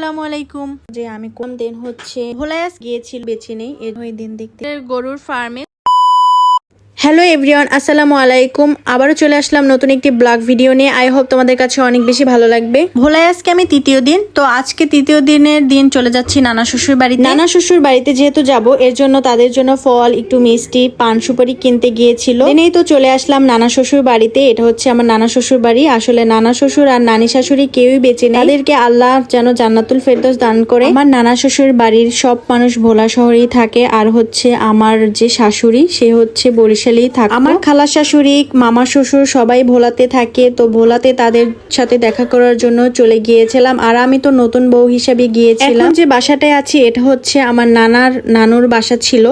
আসসালামু আলাইকুম যে আমি কোন দিন হচ্ছে ভোলায়াস গিয়েছিল বেছে নেই। ওই দিন দেখতে গরুর ফার্মে হ্যালো এভরিওয়ান আসসালামু আলাইকুম। আবারও চলে আসলাম নতুন একটি ব্লগ ভিডিও নিয়ে। আই হোপ তোমাদের কাছে অনেক বেশি ভালো লাগবে। ভোলায় আজকে আমি তৃতীয় দিন তো আজকে তৃতীয় দিনের দিন চলে যাচ্ছি নানা শ্বশুর বাড়িতে। নানা শ্বশুর বাড়িতে যেহেতু যাব এর জন্য তাদের জন্য ফল একটু মিষ্টি পান সুপারি কিনতে গিয়েছিল। এনেই তো চলে আসলাম নানা শ্বশুর বাড়িতে এটা হচ্ছে আমার নানা শ্বশুর বাড়ি। আসলে নানা শ্বশুর আর নানি শাশুড়ি কেউই বেঁচে নেই। তাদেরকে আল্লাহ যেন জান্নাতুল ফেরদৌস দান করে। আমার নানা শ্বশুর বাড়ির সব মানুষ ভোলা শহরেই থাকে আর হচ্ছে আমার যে শাশুড়ি সে হচ্ছে বরিশালেই থাকে আমার খালা শাশুড়ি মামা শ্বশুর সবাই ভোলাতে থাকে তো ভোলাতে তাদের সাথে দেখা করার জন্য চলে গিয়েছিলাম। আর আমি তো নতুন বউ হিসাবে গিয়েছিলাম। যে বাসাটায় আছি এটা হচ্ছে আমার নানার নানুর বাসা ছিল।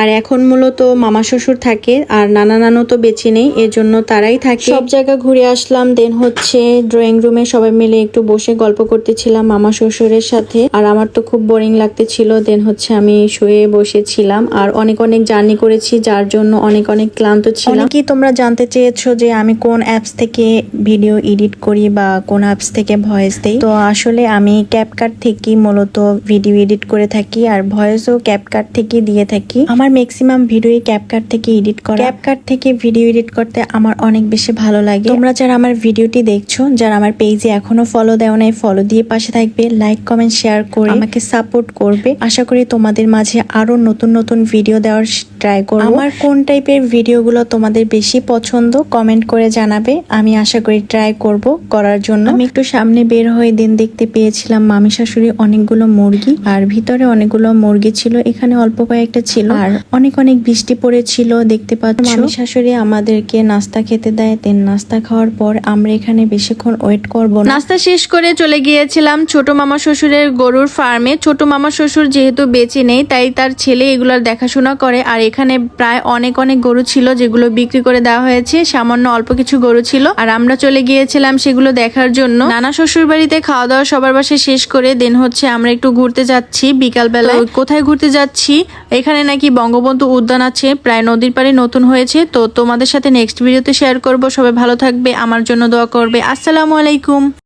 আর এখন মূলত মামা শ্বশুর থাকে আর নানা নানু তো বেঁচে নেই এর জন্য তারাই থাকে। সব জায়গা ঘুরে আসলাম দেন হচ্ছে ড্রয়িং রুমে সবাই মিলে একটু বসে গল্প করতেছিলাম মামা শ্বশুরের সাথে। আর আমার তো খুব বোরিং লাগতেছিল দেন হচ্ছে আমি শুয়ে বসেছিলাম আর অনেক অনেক জার্নি করেছি যার জন্য অনেক অনেক ক্লান্ত ছিলাম। কি তোমরা জানতে চেয়েছো যে আমি কোন অ্যাপস থেকে ভিডিও এডিট করি বা কোন অ্যাপস থেকে ভয়েস দেই। তো আসলে আমি ক্যাপকাট থেকে মূলত ভিডিও এডিট করে থাকি আর ভয়েসও ক্যাপকাট থেকে দিয়ে থাকি। আমার ম্যাক্সিমাম ভিডিওই ক্যাপকাট থেকে এডিট করা। ক্যাপকাট থেকে ভিডিও এডিট করতে আমার অনেক বেশি ভালো লাগে। তোমরা যারা আমার ভিডিওটি দেখছ যারা আমার পেজে এখনও ফলো দেওয়া নাই ফলো দিয়ে পাশে থাকবে লাইক কমেন্ট শেয়ার করে আমাকে সাপোর্ট করবে। আশা করি তোমাদের মাঝে আরও নতুন নতুন ভিডিও দেওয়ার ট্রাই করব। আমার কোন টাইপের ভিডিওগুলো তোমাদের বেশি পছন্দ কমেন্ট করে জানাবে। আমি আশা করি ট্রাই করব করার জন্য। আমি একটু সামনে বের হয়ে দিন দেখতে পেয়েছিলাম মামি শাশুড়ি অনেকগুলো মুরগি আর ভিতরে অনেকগুলো মুরগি ছিল এখানে অল্প কয়েকটা ছিল। আর অনেক অনেক বৃষ্টি পড়েছিল দেখতে পাচ্ছ। মামি শাশুড়ি আমাদেরকে নাস্তা খেতে দেয় দেন নাস্তা খাওয়ার পর আমরা এখানে বেশিক্ষণ ওয়েট করব না। নাস্তা শেষ করে চলে গিয়েছিলাম ছোট মামা শ্বশুরের গরুর ফার্মে। ছোট মামা শ্বশুর যেহেতু বেঁচে নেই তাই তার ছেলে এগুলার দেখাশোনা করে। আর এখানে প্রায় অনেক অনেক গরু ছিল যেগুলো বিক্রি করে দেওয়া হয়েছে সামান্য অল্প কিছু গরু ছিল। আর আমরা চলে গিয়েছিলাম সেগুলো দেখার জন্য। নানা শ্বশুর বাড়িতে খাওয়া দাওয়া সবার বাসে শেষ করে দেন হচ্ছে আমরা একটু ঘুরতে যাচ্ছি বিকাল বেলায় কোথায় ঘুরতে যাচ্ছি? এখানে নাকি বঙ্গবন্ধু উদ্যান আছে, প্রায় নদীর পাড়ে নতুন হয়েছে। তো তোমাদের সাথে নেক্সট ভিডিওতে শেয়ার করব। সবাই ভালো থাকবে, আমার জন্য দোয়া করবে। আসসালামু আলাইকুম।